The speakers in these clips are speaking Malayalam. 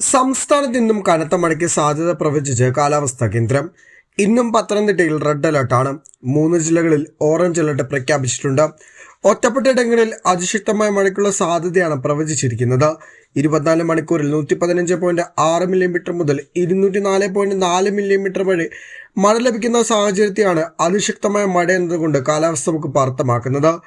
സംസ്ഥാനത്ത് ഇന്നും കനത്ത മഴയ്ക്ക് സാധ്യത പ്രവചിച്ച് കാലാവസ്ഥാ കേന്ദ്രം. ഇന്നും പത്തനംതിട്ടയിൽ റെഡ് അലർട്ടാണ് മൂന്ന് ജില്ലകളിൽ ഓറഞ്ച് അലർട്ട് പ്രഖ്യാപിച്ചിട്ടുണ്ട്. ഒറ്റപ്പെട്ടയിടങ്ങളിൽ അതിശക്തമായ മഴയ്ക്കുള്ള സാധ്യതയാണ് പ്രവചിച്ചിരിക്കുന്നത്. ഇരുപത്തിനാല് മണിക്കൂറിൽ നൂറ്റി പതിനഞ്ച് പോയിന്റ് ആറ് മില്ലിമീറ്റർ മുതൽ ഇരുന്നൂറ്റി നാല് പോയിന്റ് നാല് മില്ലിമീറ്റർ വരെ മഴ ലഭിക്കുന്ന സാഹചര്യത്തെയാണ് അതിശക്തമായ മഴ എന്നതുകൊണ്ട് കാലാവസ്ഥ വകുപ്പ് അർത്ഥമാക്കുന്നത്.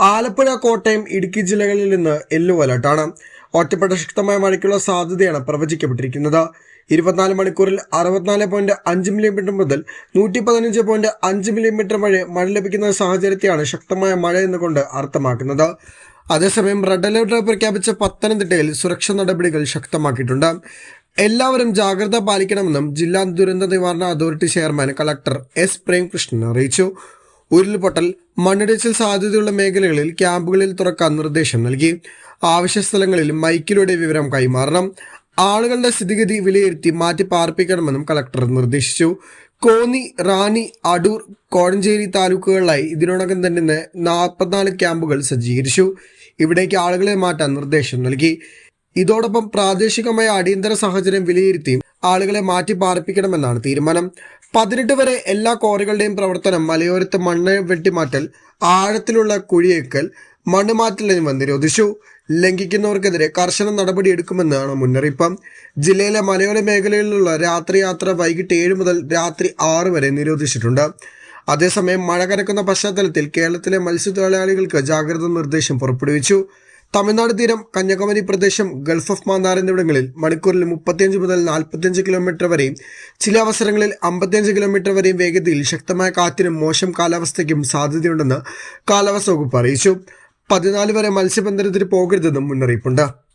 ആലപ്പുഴ കോട്ടയം ഇടുക്കി ജില്ലകളിൽ നിന്ന് യെല്ലോ അലർട്ടാണ്. ഒറ്റപ്പെട്ട ശക്തമായ മഴയ്ക്കുള്ള സാധ്യതയാണ് പ്രവചിക്കപ്പെട്ടിരിക്കുന്നത്. ഇരുപത്തിനാല് മണിക്കൂറിൽ അറുപത്തിനാല് പോയിന്റ് അഞ്ച് മില്ലിമീറ്റർ മുതൽ നൂറ്റി പതിനഞ്ച് പോയിന്റ് അഞ്ച് മില്ലിമീറ്റർ വരെ മഴ ലഭിക്കുന്ന സാഹചര്യത്തെയാണ് ശക്തമായ മഴ എന്നുകൊണ്ട് അർത്ഥമാക്കുന്നത്. അതേസമയം റെഡ് അലർട്ട് പ്രഖ്യാപിച്ച പത്തനംതിട്ടയിൽ സുരക്ഷാ നടപടികൾ ശക്തമാക്കിയിട്ടുണ്ട്. എല്ലാവരും ജാഗ്രത പാലിക്കണമെന്നും ജില്ലാ ദുരന്ത നിവാരണ authority chairman collector S Premkrishnan അറിയിച്ചു. ഉരുൾപൊട്ടൽ മണ്ണിടിച്ചിൽ സാധ്യതയുള്ള മേഖലകളിൽ ക്യാമ്പുകളിൽ തുറക്കാൻ നിർദ്ദേശം നൽകി. ആവശ്യ സ്ഥലങ്ങളിൽ മൈക്കിലൂടെ വിവരം കൈമാറണം. ആളുകളുടെ സ്ഥിതിഗതി വിലയിരുത്തി മാറ്റി പാർപ്പിക്കണമെന്നും കളക്ടർ നിർദ്ദേശിച്ചു. കോന്നി റാണി അടൂർ കോഴഞ്ചേരി താലൂക്കുകളിലായി ഇതിനോടകം തന്നെ നാൽപ്പത്തിനാല് ക്യാമ്പുകൾ സജ്ജീകരിച്ചു. ഇവിടേക്ക് ആളുകളെ മാറ്റാൻ നിർദ്ദേശം നൽകി. ഇതോടൊപ്പം പ്രാദേശികമായ അടിയന്തര സാഹചര്യം വിലയിരുത്തിയും ആളുകളെ മാറ്റി പാർപ്പിക്കണമെന്നാണ് തീരുമാനം. പതിനെട്ട് വരെ എല്ലാ ക്വാറികളുടെയും പ്രവർത്തനം മലയോരത്ത് മണ്ണ് വെട്ടിമാറ്റൽ ആഴത്തിലുള്ള കുഴിയേക്കൽ മണ്ണ് മാറ്റൽ എന്നിവ നിരോധിച്ചു. ലംഘിക്കുന്നവർക്കെതിരെ കർശന നടപടിയെടുക്കുമെന്നാണ് മുന്നറിയിപ്പ്. ജില്ലയിലെ മലയോര മേഖലയിലുള്ള രാത്രി യാത്ര വൈകിട്ട് ഏഴ് മുതൽ രാത്രി ആറ് വരെ നിരോധിച്ചിട്ടുണ്ട്. അതേസമയം മഴ കനക്കുന്ന പശ്ചാത്തലത്തിൽ കേരളത്തിലെ മത്സ്യത്തൊഴിലാളികൾക്ക് ജാഗ്രതാ നിർദ്ദേശം പുറപ്പെടുവിച്ചു. തമിഴ്നാട് തീരം കന്യാകുമാരി പ്രദേശം ഗൾഫ് ഓഫ് മാന്നാർ എന്നിവിടങ്ങളിൽ മണിക്കൂറിൽ മുപ്പത്തിയഞ്ച് മുതൽ നാൽപ്പത്തിയഞ്ച് കിലോമീറ്റർ വരെയും ചില അവസരങ്ങളിൽ അമ്പത്തിയഞ്ച് കിലോമീറ്റർ വരെയും വേഗതയിൽ ശക്തമായ കാറ്റിനും മോശം കാലാവസ്ഥയ്ക്കും സാധ്യതയുണ്ടെന്ന് കാലാവസ്ഥ വകുപ്പ് അറിയിച്ചു. പതിനാല് വരെ മത്സ്യബന്ധനത്തിന് പോകരുതെന്നും മുന്നറിയിപ്പുണ്ട്.